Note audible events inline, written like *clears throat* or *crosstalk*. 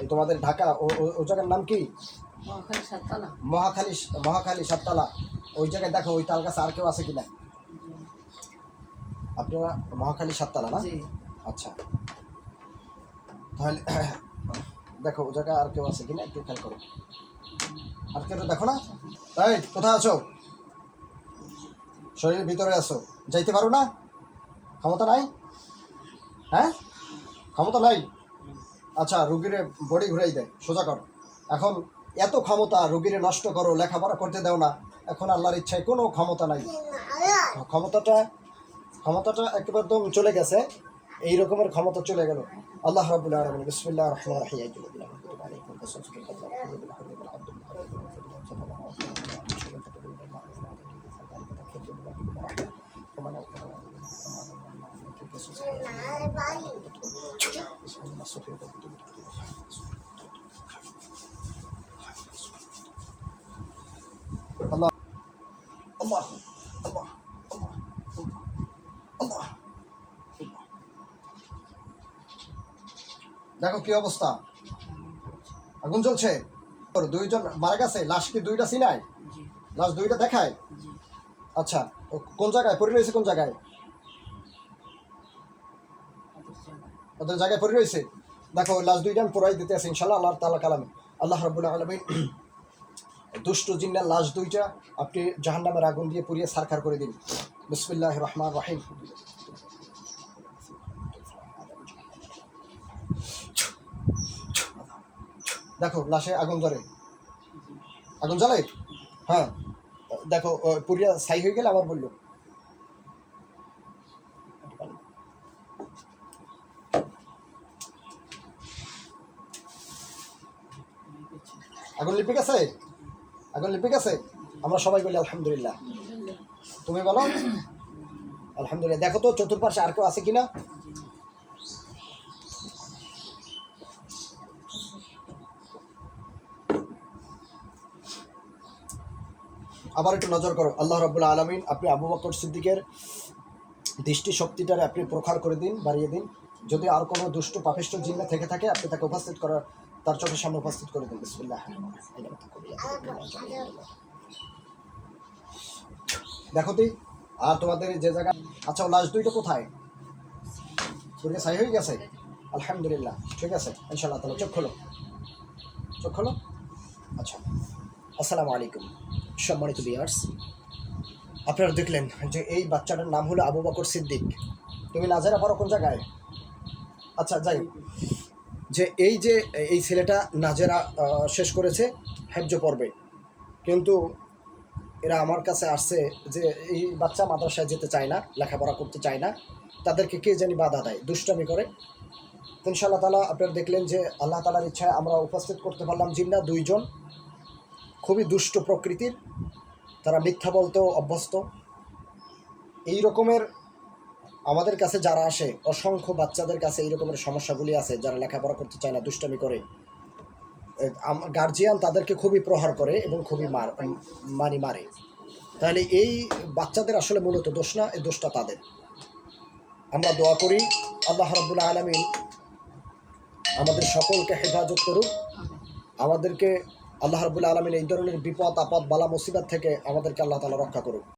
এই তোমাদের ঢাকা ওই জায়গার নাম কি? মহাখালী সাততলা। মহাখালী সাততলা। ওই জায়গায় দেখো ওই তাল গাছে আর কেউ আছে কিনা? আপনারা মহাখালী সাততলা না? আচ্ছা। তাহলে দেখো ও জায়গায় আর কেউ আছে কিনা একটু খেয়াল করো। আর কেউ তো দেখো না? তাই কোথায় আছো? শরীরের ভিতরে আছো। যাইতে পারো না? ক্ষমতা নাই? হ্যাঁ? ক্ষমতা নাই? আচ্ছা রুগীরে বডি ঘুরাই দেয়, সোজা কর। এখন এত ক্ষমতা রুগীরে নষ্ট করো, লেখাপড়া করতে দাও না, এখন আল্লাহর ইচ্ছায় কোনো ক্ষমতা নাই। ক্ষমতাটা ক্ষমতাটা একদম চলে গেছে, এই রকমের ক্ষমতা চলে গেল। আল্লাহ রাব্বুল আলামিন বিসমিল্লাহির রহমানির রহিম দেখো কি অবস্থা। আগুন জ্বলছে। ওর দুইজন মারা গেছে লাশ কি দুইটা সিনাই? লাশ দুইটা দেখায়? আচ্ছা ও কোন জায়গায়? পড়ে রয়েছে কোন জায়গায়? জায়গা ওদের জায়গায় পড়ে রয়েছে। দেখো লাশ দুইটা আমি পড়াই দিতে আছে ইনশাল্লাহ আল্লাহ তালা কালামে। আল্লাহ রবুল্লাহ আলমিন *clears throat* দুষ্ট জিন্নার লাশ দুইটা আপনি জাহান্নামের আগুন দিয়ে পুড়িয়ে সারখার করে দিন। বিসমিল্লাহ রহমান রহিম। দেখো, লাশে আগুন ধরে। আগুন জ্বালে? হ্যাঁ। দেখো পুরিয়া সাই হয়ে গেলে আবার বলল। আগুন লিপে গেছে আগুন লিপে গেছে আমরা সবাই বলি, আলহামদুলিল্লাহ। তুমি বলো, আলহামদুলিল্লাহ। দেখো তো চতুর্পাশে আর কেউ আছে কিনা? আবার একটু নজর করো। আল্লাহ রাবুল্লাহ আলমিন আপনি আবু বকর সিদ্দিকের দৃষ্টি শক্তিটারে আপনি প্রখার করে দিন, বাড়িয়ে দিন। যদি আর কোনো দুষ্ট পাপিষ্ট জিন্না থেকে থাকে, আপনি তাকে উপস্থিত করার তার চোখের সামনে উপস্থিত করে দিন দেখো তুই, আর তোমাদের যে জায়গা আচ্ছা লাশ দুইটা কোথায়? সূর্য ছাই হয়ে গেছে? আলহামদুলিল্লাহ, ঠিক আছে ইনশাল্লাহ তাহলে চোখ খোলো। চোখ খোলো। আচ্ছা আসসালামু আলাইকুম, সম্মানিত বিয়ার্স আপনারা দেখলেন যে এই বাচ্চাটার নাম হলো আবু বকর সিদ্দিক। তুমি নাজারা পড়ো কোন জায়গায়? আচ্ছা যাই। যে এই যে এই ছেলেটা নাজেরা শেষ করেছে হেফজ পর্বে। কিন্তু এরা আমার কাছে আসছে যে এই বাচ্চা মাদ্রাসায় যেতে চায় না, লেখাপড়া করতে চায় না, তাদেরকে কে জানি বাধা দেয়, দুষ্টামি করে। ইনশাআল্লাহ তালা আপনারা দেখলেন যে আল্লাহ তালার ইচ্ছায় আমরা উপস্থিত করতে পারলাম জিন্না দুইজন। খুবই দুষ্ট প্রকৃতির, তারা মিথ্যা বলতেও অভ্যস্ত। এই রকমের আমাদের কাছে যারা আসে, অসংখ্য বাচ্চাদের কাছে এই রকমের সমস্যাগুলি আছে, যারা লেখাপড়া করতে চায় না, দুষ্টামি করে। গার্জিয়ান তাদেরকে খুবই প্রহার করে এবং খুবই মার মারি মারে। তাহলে এই বাচ্চাদের আসলে মূলত দোষ না এই দোষটা তাদের। আমরা দোয়া করি, আল্লাহ রাবুল্লাহ আলমিন আমাদের সকলকে হেফাজত করুক। আমাদেরকে আল্লাহ রাবুল্লাহ আলমিন এই ধরনের বিপদ আপদ বালা মুসিবত থেকে আমাদেরকে আল্লাহ তালা রক্ষা করুক।